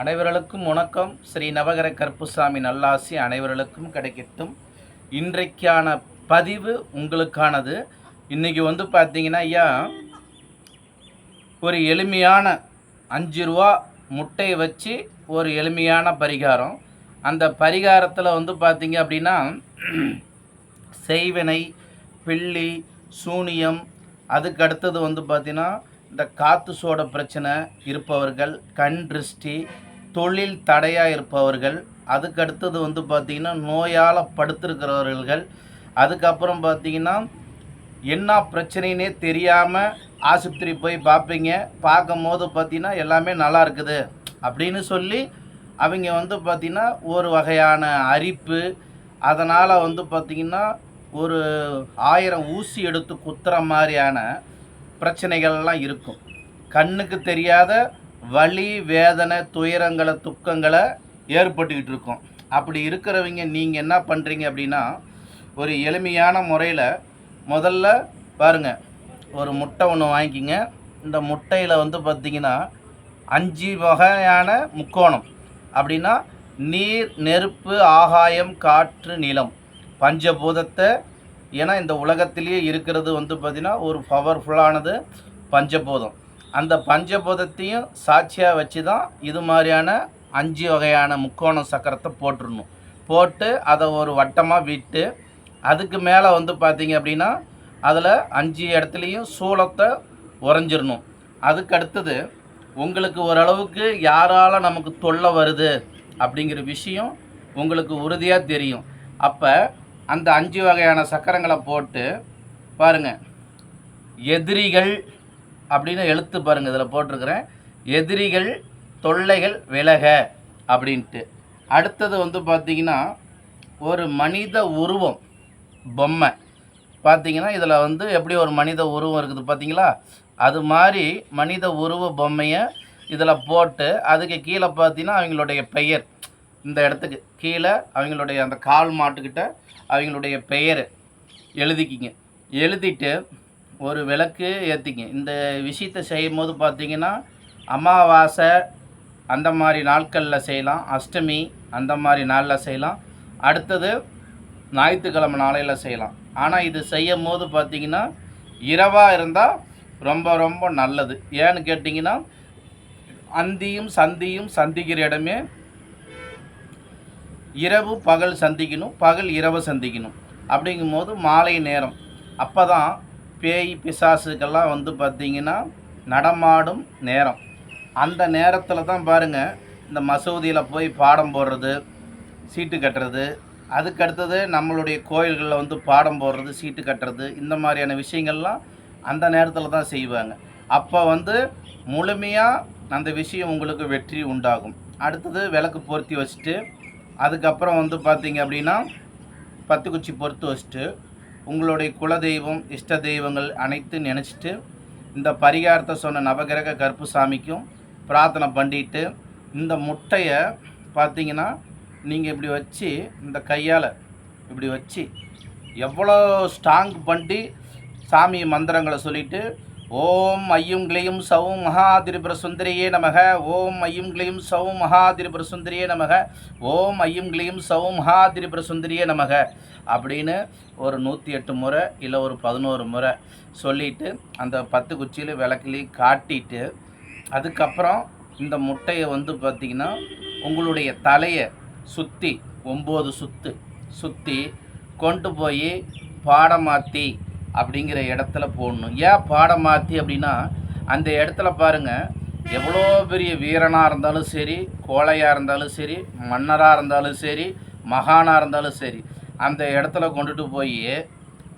அனைவர்களுக்கும் வணக்கம். ஸ்ரீ நவகர கருப்புசாமி நல்லாசி அனைவர்களுக்கும் கிடைக்கட்டும். இன்றைக்கான பதிவு உங்களுக்கானது. இன்றைக்கி வந்து பார்த்தீங்கன்னா ஐயா ஒரு எளிமையான அஞ்சு ரூபா முட்டையை வச்சு ஒரு எளிமையான பரிகாரம். அந்த பரிகாரத்தில் வந்து பார்த்தீங்க அப்படின்னா செய்வினை பில்லி சூனியம் அதுக்கு அடுத்தது வந்து பார்த்திங்கன்னா இந்த காற்று சோட பிரச்சனை இருப்பவர்கள் கண் திருஷ்டி தொழில் தடையாக இருப்பவர்கள் அதுக்கடுத்தது வந்து பார்த்திங்கன்னா நோயால் படுத்திருக்கிறவர்கள் அதுக்கப்புறம் பார்த்தீங்கன்னா என்ன பிரச்சனைனே தெரியாமல் ஆஸ்பத்திரி போய் பார்ப்பீங்க பார்க்கும் போது பார்த்தீங்கன்னா எல்லாமே நல்லா இருக்குது அப்படின்னு சொல்லி அவங்க வந்து பார்த்திங்கன்னா ஒரு வகையான அரிப்பு அதனால் வந்து பார்த்திங்கன்னா ஒரு ஆயிரம் ஊசி எடுத்து குத்துற மாதிரியான பிரச்சனைகள்லாம் இருக்கும். கண்ணுக்கு தெரியாத வலி வேதனை துயரங்களை துக்கங்களை ஏற்பட்டுக்கிட்டு இருக்கும். அப்படி இருக்கிறவங்க நீங்கள் என்ன பண்ணுறீங்க அப்படின்னா ஒரு எளிமையான முறையில் முதல்ல பாருங்கள் ஒரு முட்டை ஒன்று வாங்கிக்கிங்க. இந்த முட்டையில் வந்து பார்த்திங்கன்னா அஞ்சு வகையான முக்கோணம். அப்படின்னா நீர் நெருப்பு ஆகாயம் காற்று நிலம். பஞ்சபூதத்தை ஏன்னா இந்த உலகத்திலேயே இருக்கிறது வந்து பார்த்திங்கன்னா ஒரு பவர்ஃபுல்லானது பஞ்சபூதம். அந்த பஞ்சபூதத்தையும் சாட்சியாக வச்சு தான் இது மாதிரியான அஞ்சு வகையான முக்கோண சக்கரத்தை போட்டுடணும். போட்டு அதை ஒரு வட்டமாக விட்டு அதுக்கு மேலே வந்து பார்த்தீங்க அப்படின்னா அதில் அஞ்சு இடத்துலையும் சூளத்தை உறைஞ்சிடணும். அதுக்கு அடுத்தது உங்களுக்கு ஓரளவுக்கு யாரால் நமக்கு தொல்லை வருது அப்படிங்கிற விஷயம் உங்களுக்கு உறுதியாக தெரியும். அப்போ அந்த அஞ்சு வகையான சக்கரங்களை போட்டு பாருங்கள் எதிரிகள் அப்படின்னு எழுத்து பாருங்கள் இதில் போட்டிருக்கிறேன். எதிரிகள் தொல்லைகள் விலக அப்படின்ட்டு. அடுத்தது வந்து பார்த்திங்கன்னா ஒரு மனித உருவம் பொம்மை. பார்த்தீங்கன்னா இதில் வந்து எப்படி ஒரு மனித உருவம் இருக்குது பார்த்திங்களா அது மாதிரி மனித உருவ பொம்மையை இதில் போட்டு அதுக்கு கீழே பார்த்தீங்கன்னா அவங்களுடைய பெயர். இந்த இடத்துக்கு. கீழே அவங்களுடைய அந்த கால் மாட்டுக்கிட்ட அவங்களுடைய பெயர் எழுதிக்கிங்க. எழுதிட்டு ஒரு விளக்கு ஏற்றிங்க இந்த விஷயத்தை செய்யும் போது பார்த்திங்கன்னா அமாவாசை அந்த மாதிரி நாட்களில் செய்யலாம். அஷ்டமி அந்த மாதிரி நாளில் செய்யலாம். அடுத்தது ஞாயிற்றுக்கிழமை நாளையில் செய்யலாம். ஆனால் இது செய்யும் போது பார்த்தீங்கன்னா இரவாக இருந்தால் ரொம்ப ரொம்ப நல்லது. ஏன்னு கேட்டிங்கன்னா அந்தியும் சந்தியும் சந்திக்கிற இடமே இரவு பகல் சந்திக்கணும் பகல் இரவு சந்திக்கணும். அப்படிங்கும்போது மாலை நேரம். அப்போ தான் பேய் பிசாசுக்கெல்லாம் வந்து பார்த்திங்கன்னா நடமாடும் நேரம். அந்த நேரத்தில் தான் பாருங்கள் இந்த மசூதியில் போய் பாடம் போடுறது சீட்டு கட்டுறது. அதுக்கு அடுத்தது நம்மளுடைய கோயில்களில் வந்து பாடம் போடுறது சீட்டு கட்டுறது. இந்த மாதிரியான விஷயங்கள்லாம் அந்த நேரத்தில் தான் செய்வாங்க. அப்போ வந்து முழுமையாக அந்த விஷயம் உங்களுக்கு வெற்றி உண்டாகும். அடுத்தது விளக்கு பொருத்தி வச்சுட்டு அதுக்கப்புறம் வந்து பார்த்தீங்க அப்படின்னா பத்து குச்சி பொறுத்து வச்சுட்டு உங்களுடைய குலதெய்வம் இஷ்ட தெய்வங்கள் அனைத்து நினச்சிட்டு இந்த பரிகாரத்தை சொன்ன நவகிரக கருப்புசாமிக்கும் பிரார்த்தனை பண்ணிட்டு இந்த முட்டையை பார்த்தீங்கன்னா நீங்கள் இப்படி வச்சு இந்த கையால் இப்படி வச்சு எவ்வளோ ஸ்ட்ராங் பண்ணி சாமி மந்திரங்களை சொல்லிவிட்டு ஓம் ஐயும் கிளையும் சவும் மகாதிரிபுர சுந்தரியே நமக. ஓம் ஐயும் கிளையும் சவும் மகாதிரிபுர சுந்தரியே நமக. ஓம் ஐயும் கிளையும் சவும் மகாதிரிபுர சுந்தரியே நமக. அப்படின்னு ஒரு நூற்றி எட்டு முறை இல்லை ஒரு பதினோரு முறை சொல்லிவிட்டு அந்த பத்து குச்சியில் விளக்குலேயும் காட்டிட்டு அதுக்கப்புறம் இந்த முட்டையை வந்து பார்த்திங்கன்னா உங்களுடைய தலையை சுற்றி ஒம்பது சுத்து சுற்றி கொண்டு போய் பாடமாற்றி அப்படிங்கிற இடத்துல போடணும். ஏன் பாடம் மாற்றி அப்படின்னா அந்த இடத்துல பாருங்கள் எவ்வளோ பெரிய வீரனாக இருந்தாலும் சரி கோழையாக இருந்தாலும் சரி மன்னராக இருந்தாலும் சரி மகானாக இருந்தாலும் சரி அந்த இடத்துல கொண்டுட்டு போய்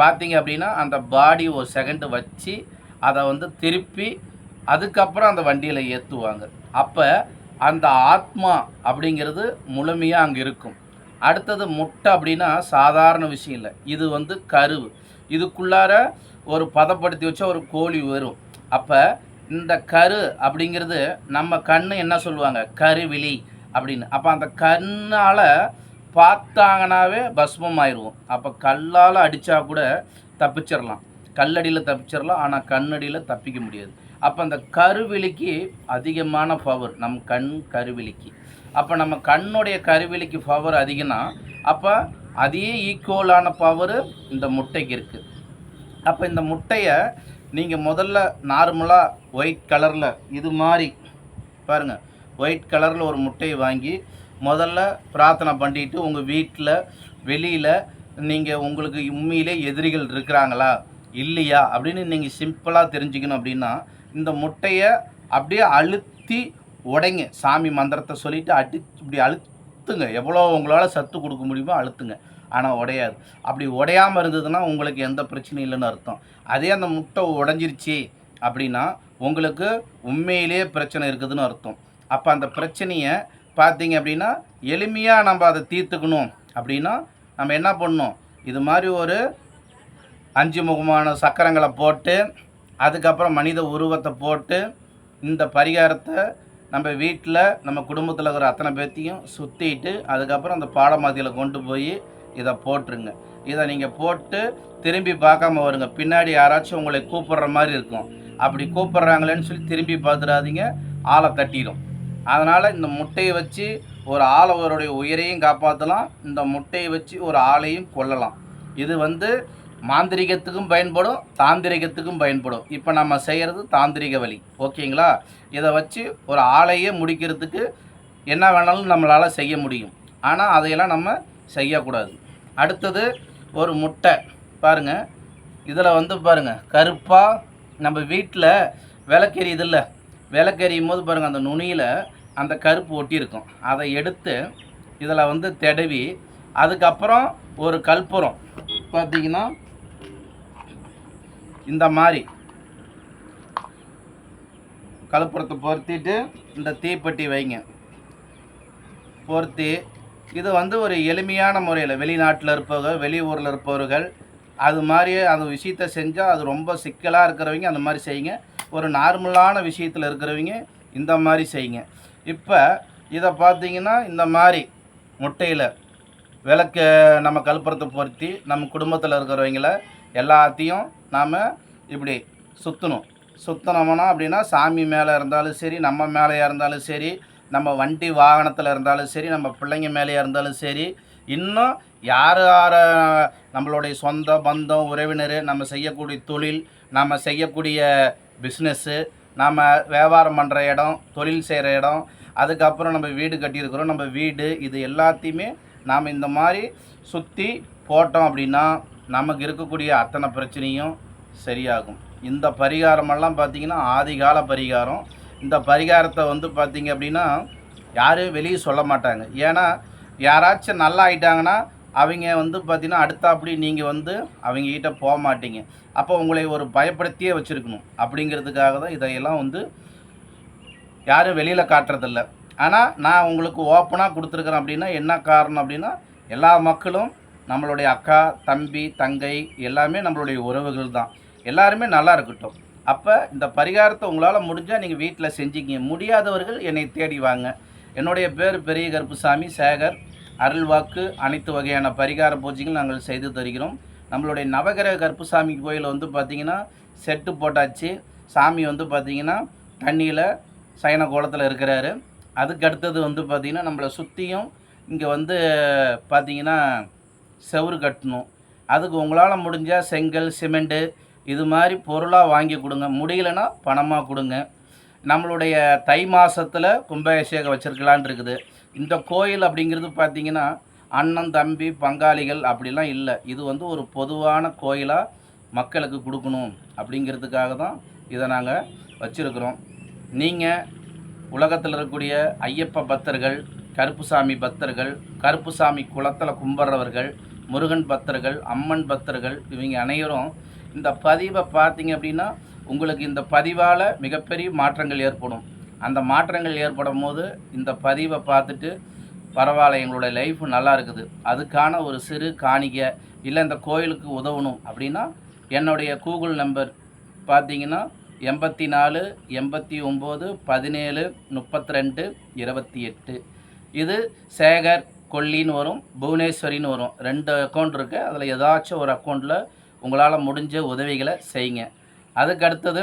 பார்த்தீங்க அப்படின்னா அந்த பாடி ஒரு செகண்டு வச்சு அதை வந்து திருப்பி அதுக்கப்புறம் அந்த வண்டியில் ஏற்றுவாங்க அப்போ அந்த ஆத்மா அப்படிங்கிறது முழுமையாக அங்கே இருக்கும். அடுத்தது முட்டை அப்படின்னா சாதாரண விஷயம் இல்லை. இது வந்து கருவு. இதுக்குள்ளார ஒரு பதப்படுத்தி வச்ச ஒரு கோழி வரும். அப்போ இந்த கரு அப்படிங்கிறது நம்ம கண் என்ன சொல்லுவாங்க? கருவிழி அப்படின்னு. அப்போ அந்த கண்ணால் பார்த்தாங்கனாவே பஸ்மம் ஆயிடுவோம் அப்போ கல்லால் அடித்தா கூட தப்பிச்சிடலாம் கல்லடியில் தப்பிச்சிடலாம் ஆனால் கண்ணடியில் தப்பிக்க முடியாது. அப்போ அந்த கருவிழிக்கு அதிகமான பவர் நம் கண் கருவிழிக்கு. அப்போ நம்ம கண்ணுடைய கருவிழிக்கு பவர் அதிகம்னா அப்போ அதே ஈக்குவலான பவர் இந்த முட்டைக்கு இருக்குது அப்போ இந்த முட்டையை நீங்கள் முதல்ல நார்மலாக ஒயிட் கலரில் இது மாதிரி பாருங்கள் ஒயிட் கலரில் ஒரு முட்டையை வாங்கி முதல்ல பிரார்த்தனை பண்ணிட்டு உங்கள் வீட்டில் வெளியில் நீங்கள் உங்களுக்கு உண்மையிலே எதிரிகள் இருக்கிறாங்களா? இல்லையா? அப்படின்னு நீங்கள் சிம்பிளாக தெரிஞ்சுக்கணும் அப்படின்னா இந்த முட்டையை அப்படியே அழுத்தி உடைங்க. சாமி மந்திரத்தை சொல்லிவிட்டு அடி இப்படி அழுத்துங்க. எவ்வளோ உங்களால் சத்து கொடுக்க முடியுமோ அழுத்துங்க. ஆனால் உடையாது. அப்படி உடையாமல் இருந்ததுன்னா உங்களுக்கு எந்த பிரச்சனையும் இல்லைன்னு அர்த்தம். அதே அந்த முட்டை உடஞ்சிருச்சு அப்படின்னா உங்களுக்கு உண்மையிலேயே பிரச்சனை இருக்குதுன்னு அர்த்தம். அப்போ அந்த பிரச்சனையை பார்த்தீங்க அப்படின்னா எளிமையாக நம்ம அதை தீர்த்துக்கணும் அப்படின்னா நம்ம என்ன பண்ணணும்? இது மாதிரி ஒரு அஞ்சு முகமான சக்கரங்களை போட்டு அதுக்கப்புறம் மனித உருவத்தை போட்டு இந்த பரிகாரத்தை நம்ம வீட்டில் நம்ம குடும்பத்தில் இருக்கிற அத்தனை பேர்த்தையும் சுற்றிட்டு அதுக்கப்புறம் அந்த பாடமாதியில் கொண்டு போய் இதை போட்டுருங்க. இதை நீங்கள் போட்டு திரும்பி பார்க்காம வருங்க. பின்னாடி யாராச்சும் உங்களை கூப்பிடுற மாதிரி இருக்கும். அப்படி கூப்பிட்றாங்களேன்னு சொல்லி திரும்பி பார்த்துடாதீங்க. ஆளை தட்டிடும் அதனால் இந்த முட்டையை வச்சு ஒரு ஆளவருடைய உயிரையும் காப்பாற்றலாம் இந்த முட்டையை வச்சு ஒரு ஆளையும் கொல்லலாம். இது வந்து மாந்திரிகத்துக்கும் பயன்படும் தாந்திரிகத்துக்கும் பயன்படும். இப்போ நம்ம செய்கிறது தாந்திரிக வழி ஓகேங்களா? இதை வச்சு ஒரு ஆளையே முடிக்கிறதுக்கு என்ன வேணாலும் நம்மளால் செய்ய முடியும். ஆனால் அதையெல்லாம் நம்ம செய்யக்கூடாது. அடுத்தது ஒரு முட்டை. பாருங்கள் இதில் வந்து பாருங்கள் கருப்பாக நம்ம வீட்டில் விளக்கெரியுதில்ல விளக்கெரியும் போது பாருங்கள் அந்த நுனியில் அந்த கருப்பு ஒட்டியிருக்கும். அதை எடுத்து இதில் வந்து தடவி அதுக்கப்புறம் ஒரு கற்பூரம். பார்த்தீங்கன்னா இந்த மாதிரி கழுப்புறத்தை பொருத்திட்டு இந்த தீப்பெட்டி வைங்க. பொருத்தி இது வந்து ஒரு எளிமையான முறையில் வெளிநாட்டில் இருப்பவர்கள் வெளியூரில் இருப்பவர்கள் அது மாதிரியே அந்த விஷயத்த செஞ்சால் அது ரொம்ப சிக்கலாக இருக்கிறவங்க அந்த மாதிரி செய்யுங்க. ஒரு நார்மலான விஷயத்தில் இருக்கிறவங்க இந்த மாதிரி செய்யுங்க. இப்போ இதை பார்த்தீங்கன்னா இந்த மாதிரி முட்டையில் விளக்கு நம்ம கழுப்புறத்தை பொருத்தி நம்ம குடும்பத்தில் இருக்கிறவங்கள எல்லாத்தையும் நாம் இப்படி சுற்றணும் சுற்றினோம்னா அப்படின்னா சாமி மேலே இருந்தாலும் சரி நம்ம மேலேயா இருந்தாலும் சரி நம்ம வண்டி வாகனத்தில் இருந்தாலும் சரி நம்ம பிள்ளைங்க மேலேயா இருந்தாலும் சரி இன்னும் யார் யார் நம்மளுடைய சொந்த பந்தம் உறவினர் நம்ம செய்யக்கூடிய தொழில் நம்ம செய்யக்கூடிய பிஸ்னஸ்ஸு நம்ம வியாபாரம் பண்ணுற இடம் தொழில் செய்கிற இடம் அதுக்கப்புறம் நம்ம வீடு கட்டியிருக்கிறோம் நம்ம வீடு இது எல்லாத்தையுமே நாம் இந்த மாதிரி சுற்றி போட்டோம் அப்படின்னா நமக்கு இருக்கக்கூடிய அத்தனை பிரச்சனையும் சரியாகும். இந்த பரிகாரமெல்லாம் பார்த்திங்கன்னா ஆதிகால பரிகாரம். இந்த பரிகாரத்தை வந்து பார்த்திங்க அப்படின்னா யாரும் வெளியே சொல்ல மாட்டாங்க. ஏன்னா யாராச்சும் நல்லா ஆயிட்டாங்கன்னா அவங்க வந்து பார்த்திங்கன்னா அடுத்தாப்படி நீங்கள் வந்து அவங்கக்கிட்ட போக மாட்டீங்க. அப்போ உங்களை ஒரு பயப்படுத்தியே வச்சுருக்கணும். அப்படிங்கிறதுக்காக தான் இதையெல்லாம் வந்து யாரும் வெளியில் காட்டுறதில்ல. ஆனால் நான் உங்களுக்கு ஓப்பனாக கொடுத்துருக்குறேன் அப்படின்னா என்ன காரணம் அப்படின்னா எல்லா மக்களும் நம்மளுடைய அக்கா தம்பி தங்கை எல்லாமே நம்மளுடைய உறவுகள் தான். எல்லாருமே நல்லா இருக்கட்டும். அப்போ இந்த பரிகாரத்தை உங்களால் முடிஞ்சால் நீங்கள் வீட்டில் செஞ்சுக்கிங்க. முடியாதவர்கள் என்னை தேடி வாங்க. என்னுடைய பேர் பெரிய கருப்புசாமி சேகர். அருள்வாக்கு அனைத்து வகையான பரிகார பூஜைகள் நாங்கள் செய்து தருகிறோம். நம்மளுடைய நவகிரக கருப்புசாமி கோயில் வந்து பார்த்திங்கன்னா செட்டு போட்டாச்சு. சாமி வந்து பார்த்திங்கன்னா தண்ணியில் சயன கோலத்தில் இருக்கிறாரு. அதுக்கு அடுத்தது வந்து பார்த்திங்கன்னா நம்மளை சுற்றியும் இங்கே வந்து பார்த்திங்கன்னா செவுரு கட்டணும். அதுக்கு உங்களால் முடிஞ்சால் செங்கல் சிமெண்ட்டு இது மாதிரி பொருளாக வாங்கி கொடுங்க. முடியலன்னா பணமாக கொடுங்க. நம்மளுடைய தை மாதத்தில் கும்பாபிஷேகம் வச்சுருக்கலான் இருக்குது. இந்த கோயில் அப்படிங்கிறது பார்த்திங்கன்னா அண்ணன் தம்பி பங்காளிகள் அப்படிலாம் இல்லை. இது வந்து ஒரு பொதுவான கோயிலாக மக்களுக்கு கொடுக்கணும் அப்படிங்கிறதுக்காக தான் இதை நாங்கள் வச்சுருக்குறோம். நீங்கள் உலகத்தில் இருக்கக்கூடிய ஐயப்ப பக்தர்கள் கருப்புசாமி பக்தர்கள் கருப்புசாமி குளத்தில் கும்பிட்றவர்கள் முருகன் பக்தர்கள் அம்மன் பக்தர்கள் இவங்க அனைவரும் இந்த பதிவை பார்த்தீங்க அப்படின்னா உங்களுக்கு இந்த பதிவால் மிகப்பெரிய மாற்றங்கள் ஏற்படும். அந்த மாற்றங்கள் ஏற்படும் போது இந்த பதிவை பார்த்துட்டு பரவாயில்ல எங்களுடைய லைஃப் நல்லா இருக்குது. அதுக்கான ஒரு சிறு காணிக்கை இல்லை இந்த கோயிலுக்கு உதவணும் அப்படின்னா என்னுடைய கூகுள் நம்பர் பார்த்தீங்கன்னா எண்பத்தி நாலு எண்பத்தி ஒம்பது பதினேழு முப்பத்தி ரெண்டு இருபத்தி எட்டு. இது சேகர் கொல்லின்னு வரும் புவனேஸ்வரின்னு வரும். ரெண்டு அக்கௌண்ட் இருக்குது அதில் ஏதாச்சும் ஒரு அக்கௌண்ட்டில் உங்களால் முடிஞ்ச உதவிகளை செய்யுங்க. அதுக்கு அடுத்தது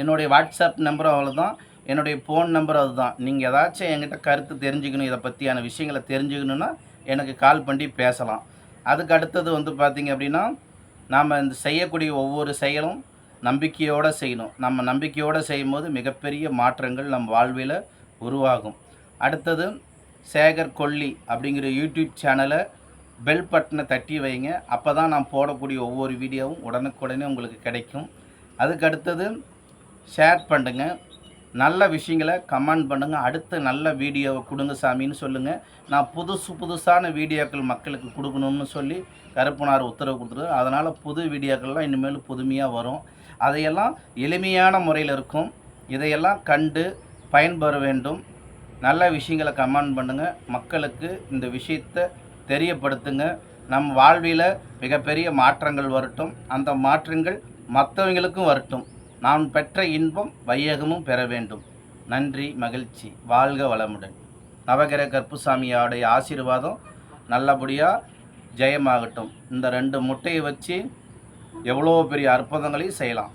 என்னுடைய வாட்ஸ்அப் நம்பரும் அவ்வளோதான் என்னுடைய ஃபோன் நம்பர் அதுதான். நீங்கள் ஏதாச்சும் என்கிட்ட கருத்து தெரிஞ்சுக்கணும் இதை பற்றியான விஷயங்களை தெரிஞ்சுக்கணுன்னா எனக்கு கால் பண்ணி பேசலாம். அதுக்கு அடுத்தது வந்து பார்த்திங்க அப்படின்னா நாம் இந்த செய்யக்கூடிய ஒவ்வொரு செயலும் நம்பிக்கையோடு செய்யணும். நம்ம நம்பிக்கையோடு செய்யும்போது மிகப்பெரிய மாற்றங்கள் நம் வாழ்வில் உருவாகும். அடுத்தது சேகர் கொல்லி அப்படிங்கிற யூடியூப் சேனலை பெல் பட்டனை தட்டி வைங்க. அப்போ தான் நான் போடக்கூடிய ஒவ்வொரு வீடியோவும் உடனுக்குடனே உங்களுக்கு கிடைக்கும். அதுக்கு அடுத்தது ஷேர் பண்ணுங்கள் நல்ல விஷயங்களை கமெண்ட் பண்ணுங்கள் அடுத்த நல்ல வீடியோவை கொடுங்க சாமின்னு சொல்லுங்கள் நான் புதுசு புதுசான வீடியோக்கள் மக்களுக்கு கொடுக்கணும்னு சொல்லி கருப்பனார் உத்தரவு கொடுத்துரு அதனால் புது வீடியோக்கள்லாம் இனிமேல் புதுமையாக வரும். அதையெல்லாம் எளிமையான முறையில் இருக்கும். இதையெல்லாம் கண்டு பயன்பெற வேண்டும். நல்ல விஷயங்களை கமெண்ட் பண்ணுங்கள் மக்களுக்கு இந்த விஷயத்தை தெரியப்படுத்துங்க. நம் வாழ்வில் மிகப்பெரிய மாற்றங்கள் வரட்டும். அந்த மாற்றங்கள் மற்றவங்களுக்கும் வரட்டும். நான் பெற்ற இன்பம் வையகமும் பெற வேண்டும். நன்றி மகிழ்ச்சி. வாழ்க வளமுடன். நவகிர கருப்புசாமியோடைய ஆசீர்வாதம் நல்லபடியாக ஜெயமாகட்டும். இந்த ரெண்டு முட்டையை வச்சு எவ்வளோ பெரிய அற்புதங்களையும் செய்யலாம்.